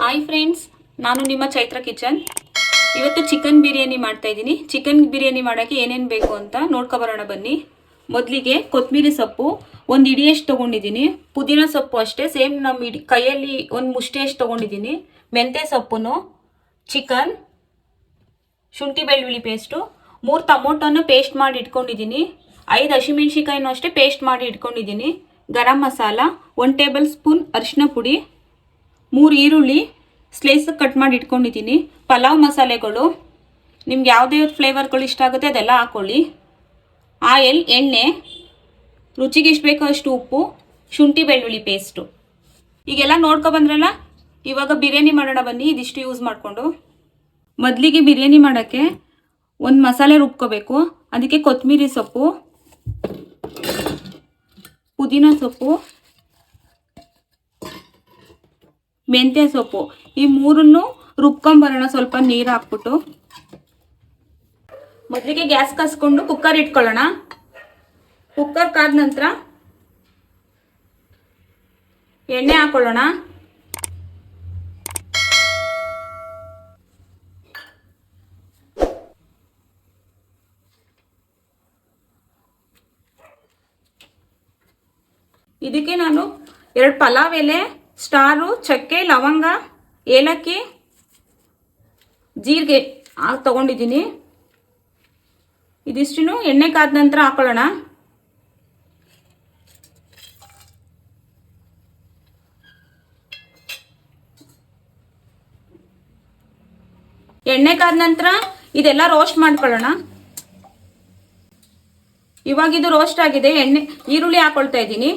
Hi friends ನಾನು ನಿಮ್ಮ Chaitra kitchen. ಇವತ್ತು ಚಿಕನ್ ಬಿರಿಯಾನಿ ಮಾಡ್ತಾ ಇದ್ದೀನಿ. ಚಿಕನ್ ಬಿರಿಯಾನಿ ಮಾಡೋಕ್ಕೆ ಏನೇನು ಬೇಕು ಅಂತ ನೋಡ್ಕೊಬರೋಣ ಬನ್ನಿ. ಮೊದಲಿಗೆ ಕೊತ್ತಂಬರಿ ಸೊಪ್ಪು, ಒಂದು ಇಡಿಯಷ್ಟು ತೊಗೊಂಡಿದ್ದೀನಿ. ಪುದೀನ ಸೊಪ್ಪು ಅಷ್ಟೇ, ಸೇಮ್ ನಮ್ಮ ಇಡಿ, ಕೈಯಲ್ಲಿ ಒಂದು ಮುಷ್ಟಿಯಷ್ಟು ತೊಗೊಂಡಿದ್ದೀನಿ. ಮೆಂತ್ಯ ಸೊಪ್ಪು ಚಿಕನ್ ಶುಂಠಿ ಬೆಳ್ಳುಳ್ಳಿ ಪೇಸ್ಟು ಮೂರು ಟೊಮೊಟೊನ ಪೇಸ್ಟ್ ಮಾಡಿ ಇಟ್ಕೊಂಡಿದ್ದೀನಿ. ಐದು ಹಸಿಮೆಣ್ಸಿಕಾಯಿನೂ ಅಷ್ಟೇ ಪೇಸ್ಟ್ ಮಾಡಿ ಇಟ್ಕೊಂಡಿದ್ದೀನಿ. Garam masala one tablespoon ಅರಿಶಿನ ಪುಡಿ ಮೂರು ಈರುಳ್ಳಿ ಸ್ಲೈಸ್ ಕಟ್ ಮಾಡಿ ಇಟ್ಕೊಂಡಿದ್ದೀನಿ. ಪಲಾವ್ ಮಸಾಲೆಗಳು, ನಿಮ್ಗೆ ಯಾವುದೇ ಫ್ಲೇವರ್ಗಳು ಇಷ್ಟ ಆಗುತ್ತೆ ಅದೆಲ್ಲ ಹಾಕ್ಕೊಳ್ಳಿ ಆಯಿಲ್, ಎಣ್ಣೆ, ರುಚಿಗೆ ಎಷ್ಟು ಬೇಕೋ ಅಷ್ಟು ಉಪ್ಪು, ಶುಂಠಿ ಬೆಳ್ಳುಳ್ಳಿ ಪೇಸ್ಟು ಈಗೆಲ್ಲ ನೋಡ್ಕೊಬಂದ್ರಲ್ಲ ಇವಾಗ ಬಿರಿಯಾನಿ ಮಾಡೋಣ ಬನ್ನಿ, ಇದಿಷ್ಟು ಯೂಸ್ ಮಾಡಿಕೊಂಡು. ಮೊದಲಿಗೆ ಬಿರಿಯಾನಿ ಮಾಡೋಕ್ಕೆ ಒಂದು ಮಸಾಲೆ ರುಬ್ಕೋಬೇಕು. ಅದಕ್ಕೆ ಕೊತ್ತಂಬರಿ ಸೊಪ್ಪು, ಪುದೀನ ಸೊಪ್ಪು ಮೆಂತ್ಯ ಸೊಪ್ಪು. ಈ ಮೂರನ್ನು ರುಬ್ಕೊಂಬರೋಣ ಸ್ವಲ್ಪ ನೀರು ಹಾಕ್ಬಿಟ್ಟು. ಮೊದಲಿಗೆ ಗ್ಯಾಸ್ ಕಾಸ್ಕೊಂಡು ಕುಕ್ಕರ್ ಇಟ್ಕೊಳ್ಳೋಣ. ಕುಕ್ಕರ್ ಕಾದ ನಂತರ ಎಣ್ಣೆ ಹಾಕೊಳ್ಳೋಣ. ಇದಕ್ಕೆ ನಾನು ಎರಡು ಪಲಾವ್ ಎಲೆ ಸ್ಟಾರು, ಚಕ್ಕೆ, ಲವಂಗ, ಏಲಕ್ಕಿ, ಜೀರಿಗೆ. ತಗೊಂಡಿದ್ದೀನಿ. ಇದಿಷ್ಟು ಎಣ್ಣೆ ಕಾದ ನಂತರ ಹಾಕೊಳ್ಳೋಣ. ಎಣ್ಣೆ ಕಾದ ನಂತರ ಇದೆಲ್ಲ ರೋಸ್ಟ್ ಮಾಡ್ಕೊಳ್ಳೋಣ. ಇವಾಗ ಇದು ರೋಸ್ಟ್ ಆಗಿದೆ. ಎಣ್ಣೆ, ಈರುಳ್ಳಿ ಹಾಕೊಳ್ತಾ ಇದ್ದೀನಿ.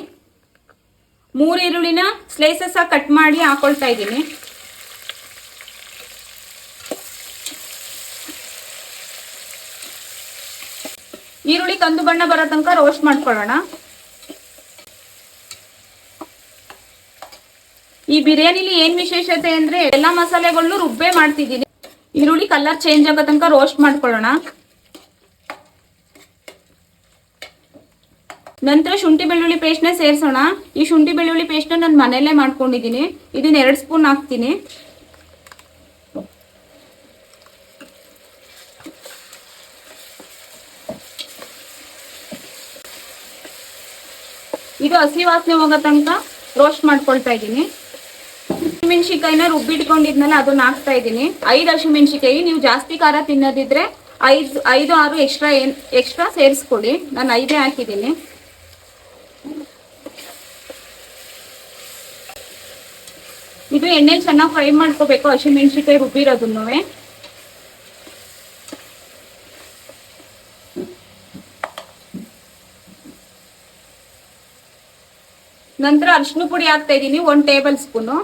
ಮೂರು ಈರುಳ್ಳಿನ ಸ್ಲೈಸಸ್ ಕಟ್ ಮಾಡಿ ಹಾಕೊಳ್ತಾ ಇದ್ದೀನಿ. ಈರುಳ್ಳಿ ಕಂದು ಬಣ್ಣ ಬರೋ ತನಕ ರೋಸ್ಟ್ ಮಾಡ್ಕೊಳ್ಳೋಣ. ಈ ಬಿರಿಯಾನಿಲಿ ಏನ್ ವಿಶೇಷತೆ ಅಂದ್ರೆ ಎಲ್ಲಾ ಮಸಾಲೆಗಳನ್ನೂ ರುಬ್ಬೆ ಮಾಡ್ತಿದ್ದೀನಿ. ಈರುಳ್ಳಿ ಕಲರ್ ಚೇಂಜ್ ಆಗೋ ತನಕ ರೋಸ್ಟ್ ಮಾಡ್ಕೊಳ್ಳೋಣ. ನಂತರ ಶುಂಠಿ ಬೆಳ್ಳುಳ್ಳಿ ಪೇಸ್ಟ್ನ ಸೇರಿಸೋಣ. ಈ ಶುಂಠಿ ಬೆಳ್ಳುಳ್ಳಿ ಪೇಸ್ಟ್ನ ನಾನು ಮನೆಯಲ್ಲೇ ಮಾಡ್ಕೊಂಡಿದ್ದೀನಿ. ಇದನ್ನ ಎರಡು ಸ್ಪೂನ್ ಹಾಕ್ತೀನಿ. ಇದು ಹಸಿ ವಾಸನೆ ಹೋಗೋ ತನಕ ರೋಸ್ಟ್ ಮಾಡ್ಕೊಳ್ತಾ ಇದ್ದೀನಿ. ಹಸಿಮೆಣಸಿಕಾಯಿನ ರುಬ್ಬಿಟ್ಕೊಂಡಿದ್ನಲ್ಲ, ಅದನ್ನ ಹಾಕ್ತಾ ಇದ್ದೀನಿ. ಐದು ಹಸಿಮೆಣಸಿಕಾಯಿ ನೀವು ಜಾಸ್ತಿ ಖಾರ ತಿನ್ನೋದಿದ್ರೆ ಐದು ಐದು, ಆರು ಎಕ್ಸ್ಟ್ರಾ ಏನ್ ಎಕ್ಸ್ಟ್ರಾ ಸೇರಿಸ್ಕೊಳ್ಳಿ. ನಾನು ಐದೇ ಹಾಕಿದ್ದೀನಿ. ಇದು ಎಣ್ಣೆ ಚೆನ್ನಾಗಿ ಫ್ರೈ ಮಾಡ್ಕೋಬೇಕು. ಹಸಿಮೆಣ್ಸಿಕಾಯಿ ರುಬ್ಬಿರೋದನ್ನು ನಂತರ ಅರಿಶಿನ ಪುಡಿ ಹಾಕ್ತಾ ಇದ್ದೀನಿ ಒಂದ್ ಟೇಬಲ್ ಸ್ಪೂನು.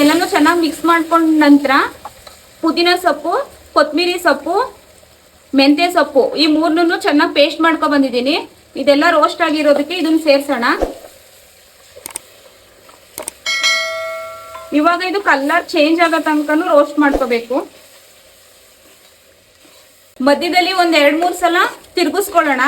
ಎಲ್ಲಾನು ಚೆನ್ನಾಗಿ ಮಿಕ್ಸ್ ಮಾಡ್ಕೊಂಡ ನಂತರ ಪುದೀನ ಸೊಪ್ಪು ಕೊತ್ತಂಬರಿ ಸೊಪ್ಪು, ಮೆಂತ್ಯ ಸೊಪ್ಪು ಈ ಮೂರನ್ನೂ ಚೆನ್ನಾಗಿ ಪೇಸ್ಟ್ ಮಾಡ್ಕೊ ಬಂದಿದ್ದೀನಿ. ಇದೆಲ್ಲ ರೋಸ್ಟ್ ಆಗಿರೋದಕ್ಕೆ ಇದನ್ನ ಸೇರ್ಸೋಣ. ಇವಾಗ ಇದು ಕಲರ್ ಚೇಂಜ್ ಆಗೋ ತನಕನೂ ರೋಸ್ಟ್ ಮಾಡ್ಕೋಬೇಕು. ಮಧ್ಯದಲ್ಲಿ ಒಂದ್ ಎರಡ್ ಮೂರ್ ಸಲ ತಿರ್ಗಿಸ್ಕೊಳ್ಳೋಣ.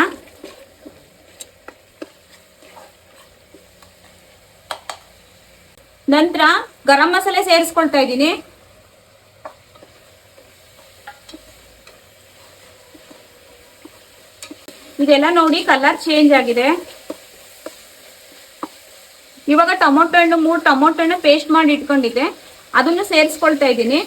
ನಂತರ ಗರಂ ಮಸಾಲೆ ಸೇರಿಸ್ಕೊಳ್ತಾ ಇದ್ದೀನಿ. ಇದೆಲ್ಲ ನೋಡಿ ಕಲರ್ ಚೇಂಜ್ ಆಗಿದೆ. ಇವಾಗ ಟೊಮೊಟೊ ಹಣ್ಣು, ಮೂರು ಟೊಮೊಟೊ ಹಣ್ಣು ಪೇಸ್ಟ್ ಮಾಡಿ ಇಟ್ಕೊಂಡಿದ್ದೆ. ಅದನ್ನು ಸೇರಿಸ್ಕೊಳ್ತಾ ಇದ್ದೀನಿ.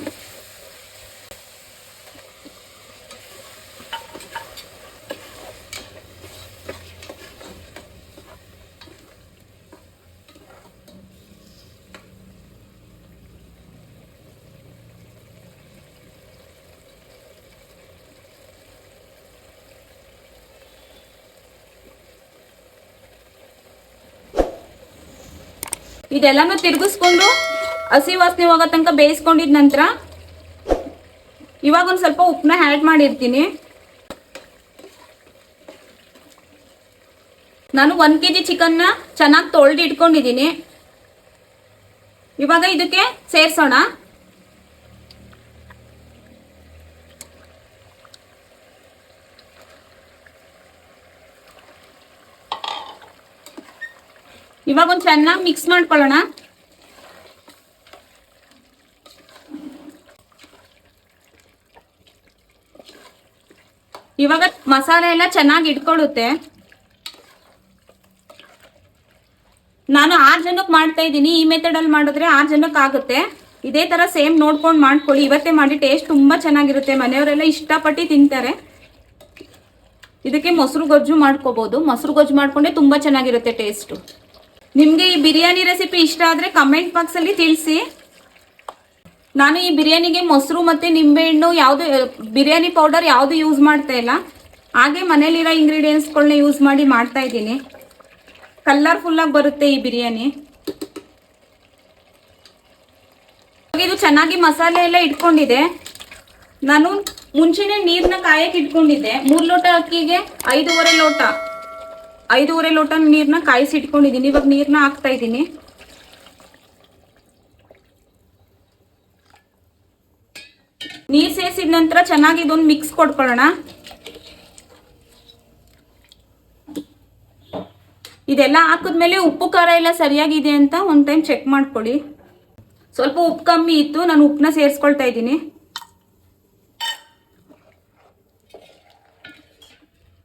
ಇದೆಲ್ಲಾನು ತಿರುಗಿಸ್ಕೊಂಡು ಹಸಿ ವಾಸನೆ ಹೋಗೋ ತನಕ ಬೇಯಿಸ್ಕೊಂಡಿದ ನಂತರ ಇವಾಗ ಒಂದು ಸ್ವಲ್ಪ ಉಪ್ಪನ್ನ ಆ್ಯಡ್ ಮಾಡಿರ್ತೀನಿ. ನಾನು ಒಂದು ಕೆ ಜಿ ಚಿಕನ್ನ ಚೆನ್ನಾಗಿ ತೊಳೆದು ಇಟ್ಕೊಂಡಿದ್ದೀನಿ ಇವಾಗ ಇದಕ್ಕೆ ಸೇರ್ಸೋಣ. ಇವಾಗ ಒಂದು ಚೆನ್ನಾಗಿ ಮಿಕ್ಸ್ ಮಾಡ್ಕೊಳ್ಳೋಣ. ಇವಾಗ ಮಸಾಲೆ ಎಲ್ಲ ಚೆನ್ನಾಗಿ ಇಟ್ಕೊಳ್ಳುತ್ತೆ. ನಾನು ಆರು ಜನಕ್ಕೆ ಮಾಡ್ತಾ ಇದ್ದೀನಿ. ಈ ಮೆಥಡಲ್ಲಿ ಮಾಡಿದ್ರೆ ಆರು ಜನಕ್ಕೆ ಆಗುತ್ತೆ. ಇದೇ ಥರ ಸೇಮ್ ನೋಡ್ಕೊಂಡು ಮಾಡ್ಕೊಳ್ಳಿ. ಇವತ್ತೇ ಮಾಡಿ ಟೇಸ್ಟ್ ತುಂಬ ಚೆನ್ನಾಗಿರುತ್ತೆ. ಮನೆಯವರೆಲ್ಲ ಇಷ್ಟಪಟ್ಟು ತಿಂತಾರೆ. ಇದಕ್ಕೆ ಮೊಸರು ಗೊಜ್ಜು ಮಾಡ್ಕೋಬೋದು. ಮೊಸರು ಗೊಜ್ಜು ಮಾಡ್ಕೊಂಡೆ ತುಂಬ ಚೆನ್ನಾಗಿರುತ್ತೆ ಟೇಸ್ಟು ನಿಮಗೆ ಈ ಬಿರಿಯಾನಿ ರೆಸಿಪಿ ಇಷ್ಟ ಆದರೆ ಕಮೆಂಟ್ ಬಾಕ್ಸಲ್ಲಿ ತಿಳಿಸಿ. ನಾನು ಈ ಬಿರಿಯಾನಿಗೆ ಮೊಸರು ಮತ್ತು ನಿಂಬೆಹಣ್ಣು ಯಾವುದು, ಬಿರಿಯಾನಿ ಪೌಡರ್ ಯಾವುದು ಯೂಸ್ ಮಾಡ್ತಾ ಇಲ್ಲ. ಹಾಗೆ ಮನೇಲಿರೋ ಇಂಗ್ರೀಡಿಯೆಂಟ್ಸ್ಗಳನ್ನ ಯೂಸ್ ಮಾಡಿ ಮಾಡ್ತಾ ಇದ್ದೀನಿ. ಕಲರ್ಫುಲ್ಲಾಗಿ ಬರುತ್ತೆ ಈ ಬಿರಿಯಾನಿ. ಇದು ಚೆನ್ನಾಗಿ ಮಸಾಲೆ ಎಲ್ಲ ಇಟ್ಕೊಂಡಿದೆ. ನಾನು ಮುಂಚೆನೆ ನೀರನ್ನ ಕಾಯಕ್ಕೆ ಇಟ್ಕೊಂಡಿದ್ದೆ. ಮೂರು ಲೋಟ ಅಕ್ಕಿಗೆ ಐದೂವರೆ ಲೋಟ. ಐದೂವರೆ ಲೋಟ ನೀರನ್ನ ಕಾಯಿಸಿ ಇಟ್ಕೊಂಡಿದ್ದೀನಿ ಇವಾಗ ನೀರನ್ನ ಹಾಕ್ತಾ ಇದ್ದೀನಿ. ನೀರು ಸೇರಿಸಿದ ನಂತರ ಚೆನ್ನಾಗಿ ಇದೊಂದು ಮಿಕ್ಸ್ ಕೊಡ್ಕೊಳ್ಳೋಣ. ಇದೆಲ್ಲ ಹಾಕಿದ್ಮೇಲೆ ಉಪ್ಪು ಖಾರ ಎಲ್ಲ ಸರಿಯಾಗಿದೆ ಅಂತ ಒಂದು ಟೈಮ್ ಚೆಕ್ ಮಾಡ್ಕೊಳ್ಳಿ. ಸ್ವಲ್ಪ ಉಪ್ಪು ಕಮ್ಮಿ ಇತ್ತು, ನಾನು ಉಪ್ಪನ್ನ ಸೇರಿಸ್ಕೊಳ್ತಾ ಇದ್ದೀನಿ.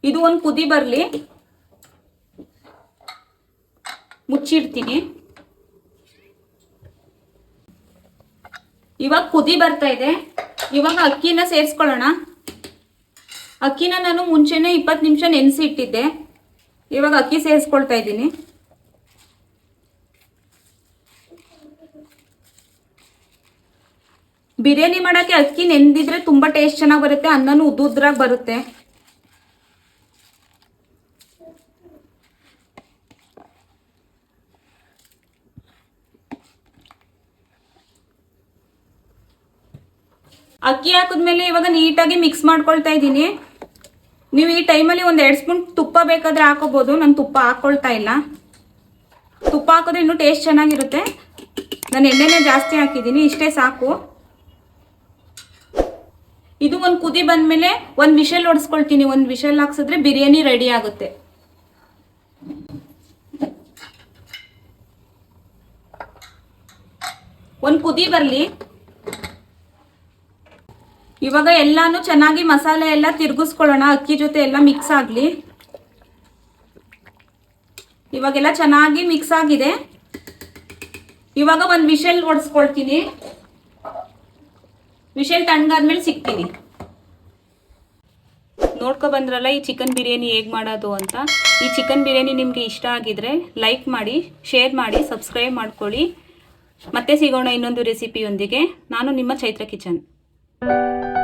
ಇದು ಒಂದು ಕುದಿ ಬರಲಿ. ಮುಚ್ಚಿಡ್ತೀನಿ. ಇವಾಗ ಕುದಿ ಬರ್ತಾ ಇದೆ. ಇವಾಗ ಅಕ್ಕಿನ ಸೇರಿಸ್ಕೊಳ್ಳೋಣ. ಅಕ್ಕಿನ ನಾನು ಮುಂಚೆನೆ ಇಪ್ಪತ್ತು ನಿಮಿಷ ನೆನೆಸಿ ಇಟ್ಟಿದ್ದೆ ಇವಾಗ ಅಕ್ಕಿ ಸೇರಿಸ್ಕೊಳ್ತಾ ಇದ್ದೀನಿ. ಬಿರಿಯಾನಿ ಮಾಡೋಕ್ಕೆ ಅಕ್ಕಿ ನೆಂದಿದ್ರೆ ತುಂಬ ಟೇಸ್ಟ್ ಚೆನ್ನಾಗಿ ಬರುತ್ತೆ, ಅನ್ನನೂ ಉದ್ದುದ್ರಾಗಿ ಬರುತ್ತೆ. ಅಕ್ಕಿ ಹಾಕಿದ್ಮೇಲೆ ಇವಾಗ ನೀಟಾಗಿ ಮಿಕ್ಸ್ ಮಾಡ್ಕೊಳ್ತಾ ಇದ್ದೀನಿ. ನೀವು ಈ ಟೈಮಲ್ಲಿ ಒಂದು ಎರಡು ಸ್ಪೂನ್ ತುಪ್ಪ ಬೇಕಾದ್ರೆ ಹಾಕೋಬೋದು. ನಾನು ತುಪ್ಪ ಹಾಕ್ಕೊಳ್ತಾ ಇಲ್ಲ. ತುಪ್ಪ ಹಾಕಿದ್ರೆ ಇನ್ನೂ ಟೇಸ್ಟ್ ಚೆನ್ನಾಗಿರುತ್ತೆ. ನಾನು ಎಣ್ಣೆನೇ ಜಾಸ್ತಿ ಹಾಕಿದ್ದೀನಿ. ಇಷ್ಟೇ ಸಾಕು. ಇದು ಒಂದು ಕುದಿ ಬಂದಮೇಲೆ ಒಂದು ವಿಷಲ್ ಹೊಡ್ಸ್ಕೊಳ್ತೀನಿ ಒಂದು ವಿಷಲ್ ಹಾಕ್ಸಿದ್ರೆ ಬಿರಿಯಾನಿ ರೆಡಿ ಆಗುತ್ತೆ. ಒಂದು ಕುದಿ ಬರಲಿ. ಇವಾಗ ಎಲ್ಲಾನು ಚೆನ್ನಾಗಿ ಮಸಾಲೆ ಎಲ್ಲ ತಿರುಗಿಸ್ಕೊಳ್ಳೋಣ, ಅಕ್ಕಿ ಜೊತೆ ಎಲ್ಲ ಮಿಕ್ಸ್ ಆಗಲಿ. ಇವಾಗೆಲ್ಲ ಚೆನ್ನಾಗಿ ಮಿಕ್ಸ್ ಆಗಿದೆ. ಇವಾಗ ಒಂದು ವಿಷಲ್ ಹೊಡ್ಸ್ಕೊಳ್ತೀನಿ ವಿಷಲ್ ತಣ್ಣಗಾದ್ಮೇಲೆ ಸಿಗ್ತೀನಿ. ನೋಡ್ಕೊ ಬಂದ್ರಲ್ಲ ಈ ಚಿಕನ್ ಬಿರಿಯಾನಿ ಹೇಗೆ ಮಾಡೋದು ಅಂತ. ಈ ಚಿಕನ್ ಬಿರಿಯಾನಿ ನಿಮಗೆ ಇಷ್ಟ ಆಗಿದ್ರೆ ಲೈಕ್ ಮಾಡಿ ಶೇರ್ ಮಾಡಿ ಸಬ್ಸ್ಕ್ರೈಬ್ ಮಾಡ್ಕೊಳ್ಳಿ. ಮತ್ತೆ ಸಿಗೋಣ ಇನ್ನೊಂದು ರೆಸಿಪಿಯೊಂದಿಗೆ ನಾನು ನಿಮ್ಮ ಚೈತ್ರ ಕಿಚನ್. Música